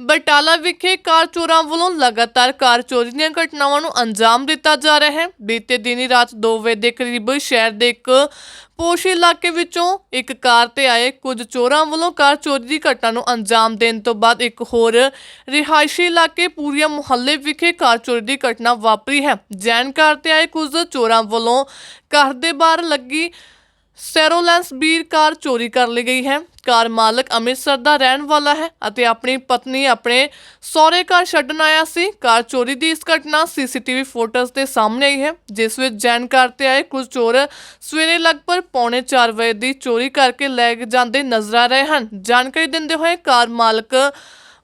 ਬਟਾਲਾ ਵਿਖੇ ਕਾਰ ਚੋਰਾਂ ਵੱਲੋਂ ਲਗਾਤਾਰ ਕਾਰ ਚੋਰੀ ਦੀਆਂ ਘਟਨਾਵਾਂ ਨੂੰ ਅੰਜਾਮ ਦਿੱਤਾ ਜਾ ਰਿਹਾ ਹੈ। ਬੀਤੇ ਦਿਨੀ ਰਾਤ 2 ਵਜੇ ਦੇ ਕਰੀਬ ਸ਼ਹਿਰ ਦੇ ਇੱਕ ਪੋਸ਼ ਇਲਾਕੇ ਵਿੱਚੋਂ ਇੱਕ ਕਾਰ ਤੇ ਆਏ ਕੁਝ ਚੋਰਾਂ ਵੱਲੋਂ ਕਾਰ ਚੋਰੀ ਦੀ ਘਟਨਾ ਨੂੰ ਅੰਜਾਮ ਦੇਣ ਤੋਂ ਬਾਅਦ ਇੱਕ ਹੋਰ ਰਿਹਾਇਸ਼ੀ ਇਲਾਕੇ ਪੂਰੀਆ ਮੁਹੱਲੇ ਵਿਖੇ ਕਾਰ ਚੋਰੀ ਦੀ ਘਟਨਾ ਵਾਪਰੀ ਹੈ। ਜੈਨ ਕਾਰ ਤੇ ਆਏ ਕੁਝ ਚੋਰਾਂ ਵੱਲੋਂ ਘਰ ਦੇ ਬਾਹਰ ਲੱਗੀ ਸੈਰੋਲੈਂਸ ਬੀਰ ਕਾਰ ਚੋਰੀ ਕਰ ਲਈ ਗਈ ਹੈ। ਕਾਰ ਮਾਲਕ ਅੰਮ੍ਰਿਤਸਰ ਦਾ ਰਹਿਣ ਵਾਲਾ ਹੈ ਅਤੇ ਆਪਣੀ ਪਤਨੀ ਆਪਣੇ ਸਹੁਰੇ ਘਰ ਛੱਡਣ ਆਇਆ ਸੀ। ਕਾਰ ਚੋਰੀ ਦੀ ਇਸ ਘਟਨਾ ਸੀਸੀਟੀਵੀ ਫੋਟੋਜ਼ ਦੇ ਸਾਹਮਣੇ ਆਈ ਹੈ, ਜਿਸ ਵਿੱਚ ਜੈਨ ਕਾਰ ਤੇ ਆਏ ਕੁਝ ਚੋਰ ਸਵੇਰੇ ਲਗਭਗ ਪੌਣੇ 4 ਵਜੇ ਦੀ ਚੋਰੀ ਕਰਕੇ ਲੈ ਜਾਂਦੇ ਨਜ਼ਰ ਆ ਰਹੇ ਹਨ। ਜਾਣਕਾਰੀ ਦਿੰਦੇ ਹੋਏ ਕਾਰ ਮਾਲਕ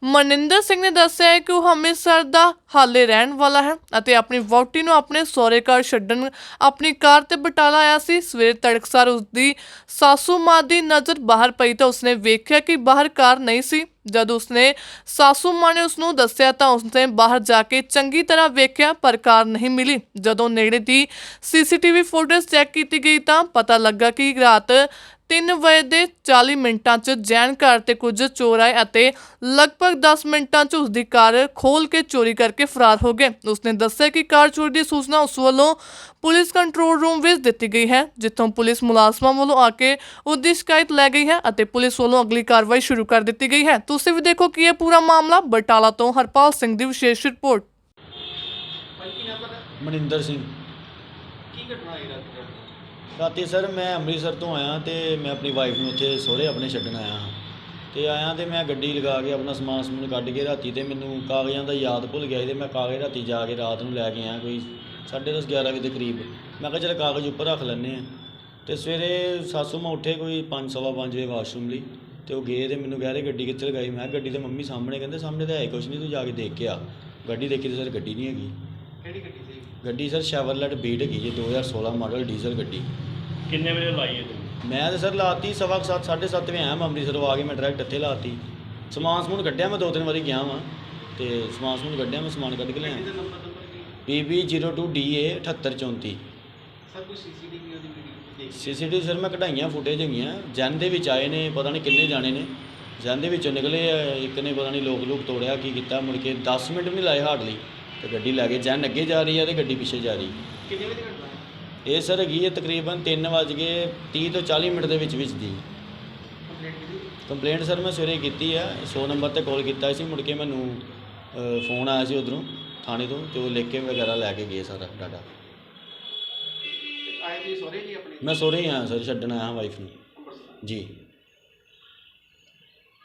ਮਨਿੰਦਰ ਸਿੰਘ ਨੇ ਦੱਸਿਆ ਹੈ ਕਿ ਉਹ ਅੰਮ੍ਰਿਤਸਰ ਦਾ ਹਾਲੇ ਰਹਿਣ ਵਾਲਾ ਹੈ ਅਤੇ ਆਪਣੀ ਵਹੁਟੀ ਨੂੰ ਆਪਣੇ ਸਹੁਰੇ ਘਰ ਛੱਡਣ ਆਪਣੀ ਕਾਰ ਤੇ ਬਟਾਲਾ ਆਇਆ ਸੀ। ਸਵੇਰ ਤੜਕਸਾਰ ਉਸਦੀ ਸਾਸੂ ਮਾਂ ਦੀ ਨਜ਼ਰ ਬਾਹਰ ਪਈ ਤਾਂ ਉਸਨੇ ਵੇਖਿਆ ਕਿ ਬਾਹਰ ਕਾਰ ਨਹੀਂ ਸੀ। ਜਦ ਉਸਨੇ ਸਾਸੂ ਮਾਂ ਨੇ ਉਸਨੂੰ ਦੱਸਿਆ ਤਾਂ ਉਸਨੇ ਬਾਹਰ ਜਾ ਕੇ ਚੰਗੀ ਤਰ੍ਹਾਂ ਵੇਖਿਆ ਪਰ ਕਾਰ ਨਹੀਂ ਮਿਲੀ। ਜਦੋਂ ਨੇੜੇ ਦੀ ਸੀਸੀਟੀਵੀ ਫੁਟੇਜ ਚੈੱਕ ਕੀਤੀ ਗਈ ਤਾਂ ਪਤਾ ਲੱਗਾ ਕਿ ਰਾਤ 3 ਵਜੇ ਦੇ 40 ਮਿੰਟਾਂ 'ਚ ਜੈਨ ਕਾਰ ਤੇ ਕੁਝ ਚੋਰ ਆਏ ਅਤੇ ਲਗਭਗ 10 ਮਿੰਟਾਂ 'ਚ ਉਸ ਦੀ ਕਾਰ ਖੋਲ ਕੇ ਚੋਰੀ ਕਰਕੇ ਫਰਾਰ ਹੋ ਗਏ। ਉਸਨੇ ਦੱਸਿਆ ਕਿ ਕਾਰ ਚੋਰੀ ਦੀ ਸੂਚਨਾ ਉਸ ਵੱਲੋਂ ਪੁਲਿਸ ਕੰਟਰੋਲ ਰੂਮ ਵਿੱਚ ਦਿੱਤੀ ਗਈ ਹੈ ਜਿੱਥੋਂ ਪੁਲਿਸ ਮੁਲਾਜ਼ਮਾਂ ਵੱਲੋਂ ਆ ਕੇ ਉਸ ਦੀ ਸ਼ਿਕਾਇਤ ਲੈ ਗਈ ਹੈ ਅਤੇ ਪੁਲਿਸ ਵੱਲੋਂ ਅਗਲੀ ਕਾਰਵਾਈ ਸ਼ੁਰੂ ਕਰ ਦਿੱਤੀ ਗਈ ਹੈ। ਤੁਸੀਂ ਵੀ ਦੇਖੋ ਕਿ ਇਹ ਪੂਰਾ ਮਾਮਲਾ ਬਟਾਲਾ ਤੋਂ ਹਰਪਾਲ ਸਿੰਘ ਦੀ ਵਿਸ਼ੇਸ਼ ਰਿਪੋਰਟ। ਮਨਿੰਦਰ ਸਿੰਘ। ਕੀ ਘਟਨਾ ਹੋਈ ਰਾਤ ਰਾਤੀ ਸਰ ਮੈਂ ਅੰਮ੍ਰਿਤਸਰ ਤੋਂ ਆਇਆ ਤੇ ਮੈਂ ਆਪਣੀ ਵਾਈਫ ਨੂੰ ਉੱਥੇ ਸਹੁਰੇ ਆਪਣੇ ਛੱਡਣ ਆਇਆ ਹਾਂ। ਤੇ ਆਇਆ ਤੇ ਮੈਂ ਗੱਡੀ ਲਗਾ ਕੇ ਆਪਣਾ ਸਮਾਨ ਸਮੂਨ ਕੱਢ ਕੇ ਰਾਤੀ ਤੇ ਮੈਨੂੰ ਕਾਗਜ਼ਾਂ ਦਾ ਯਾਦ ਭੁੱਲ ਗਿਆ ਸੀ ਤੇ ਮੈਂ ਕਾਗਜ਼ ਰਾਤੀ ਜਾ ਕੇ ਰਾਤ ਨੂੰ ਲੈ ਕੇ ਆਇਆ ਕੋਈ 10:30 11 ਵਜੇ ਦੇ ਕਰੀਬ। ਮੈਂ ਕਿਹਾ ਚਲ ਕਾਗਜ਼ ਉੱਪਰ ਰੱਖ ਲੈਂਦੇ ਆ ਤੇ ਸਵੇਰੇ ਸਾਸੂ ਮਾਂ ਉੱਠੇ ਕੋਈ 5:30 ਵਜੇ ਵਾਸ਼ਰੂਮ ਲਈ ਤੇ ਉਹ ਗਏ ਤੇ ਮੈਨੂੰ ਕਹਿ ਰਹੇ ਗੱਡੀ ਕਿੱਥੇ ਲਗਾਈ? ਮੈਂ ਗੱਡੀ ਤੇ ਮੰਮੀ ਸਾਹਮਣੇ ਕਹਿੰਦੇ ਸਾਹਮਣੇ ਤਾਂ ਹੈ ਕੁਛ ਨਹੀਂ ਤੂੰ ਜਾ ਕੇ ਦੇਖ ਕੇ ਆ। ਗੱਡੀ ਦੇਖੀ ਤੇ ਸਰ ਗੱਡੀ ਨਹੀਂ ਹੈਗੀ। ਕਿਹੜੀ ਗੱਡੀ ਸੀ? ਗੱਡੀ ਸਰ ਸ਼ੈਵਰਲੈਟ ਬੀਟ ਹੈਗੀ ਜੀ 2016 ਮਾਡਲ ਡੀਜ਼ਲ ਗੱਡੀ। ਕਿੰਨੇ ਵਜੇ ਲਾਈ ਹੈ ਤੂੰ? ਮੈਂ ਤੇ ਸਰ ਲਾਤੀ ਸਵਾ ਕੁ ਸੱਤ ਸਾਢੇ ਸੱਤ ਵਜੇ ਆਇਆ ਮੈਂ ਅੰਮ੍ਰਿਤਸਰੋਂ ਆ ਕੇ ਮੈਂ ਡਾਇਰੈਕਟ ਇੱਥੇ ਲਾਤੀ। ਸਮਾਨ ਸਮੂਨ ਕੱਢਿਆ ਮੈਂ ਦੋ ਤਿੰਨ ਵਾਰੀ ਗਿਆ ਵਾਂ ਤੇ ਸਮਾਨ ਸਮੂਨ ਕੱਢਿਆ ਮੈਂ ਸਮਾਨ ਕੱਢ ਕੇ ਲਿਆ ਨੰਬਰ ਨੰਬਰ ਕੀ PB02DA 7834 ਸਰ ਕੋਈ ਸੀਸੀਟੀਵੀ ਉਹਦੀ ਵੀਡੀਓ ਦੇਖ ਸੀਸੀਟੀਵੀ ਸਰ ਮੈਂ ਕਢਾਈਆਂ ਫੁਟੇਜ ਹੈਗੀਆਂ ਜਨ ਦੇ ਵਿੱਚ ਆਏ ਨੇ ਪਤਾ ਨਹੀਂ ਕਿੰਨੇ ਜਾਣੇ ਨੇ। ਜਨ ਦੇ ਵਿੱਚੋਂ ਨਿਕਲੇ ਆ, ਇੱਕ ਨੇ ਪਤਾ ਨਹੀਂ ਲੋਕ ਲੋਕ ਤੋੜਿਆ ਕੀ ਕੀਤਾ ਮੁੜ ਕੇ 10 ਮਿੰਟ ਵੀ ਨਹੀਂ ਲਾਏ ਹਾਰਡਲੀ। ਤੇ ਗੱਡੀ ਲੈ ਕੇ ਜਨ ਅੱਗੇ ਜਾ ਰਹੀ ਹੈ ਤੇ ਗੱਡੀ ਪਿੱਛੇ ਜਾ ਰਹੀ। ਕਿੰਨੇ ਵਜੇ ਘਟਨਾ? ਇਹ ਸਰ ਹੈਗੀ ਹੈ ਤਕਰੀਬਨ 3 ਵਜ ਕੇ 30 ਤੋਂ 40 ਮਿੰਟ ਦੇ ਵਿੱਚ ਵਿੱਚ ਦੀ। ਕੰਪਲੇਂਟ ਸਰ ਮੈਂ ਸਵੇਰੇ ਕੀਤੀ ਆ 100 ਨੰਬਰ ਤੇ ਕਾਲ ਕੀਤਾ ਸੀ ਮੁੜ ਕੇ ਮੈਨੂੰ ਫੋਨ ਆਇਆ ਸੀ ਉਧਰੋਂ ਥਾਣੇ ਤੋਂ ਤੇ ਉਹ ਲਿਖ ਕੇ ਵਗੈਰਾ ਲੈ ਕੇ ਗਏ ਸਾਰਾ ਡਾਟਾ ਆਏ ਤੁਸੀਂ ਸਹੁਰੇ ਜੀ ਆਪਣੇ? ਮੈਂ ਸੋਰੇ ਹੀ ਆਇਆ ਸਰ ਛੱਡਣ ਆਇਆ ਵਾਈਫ ਨੂੰ। ਜੀ।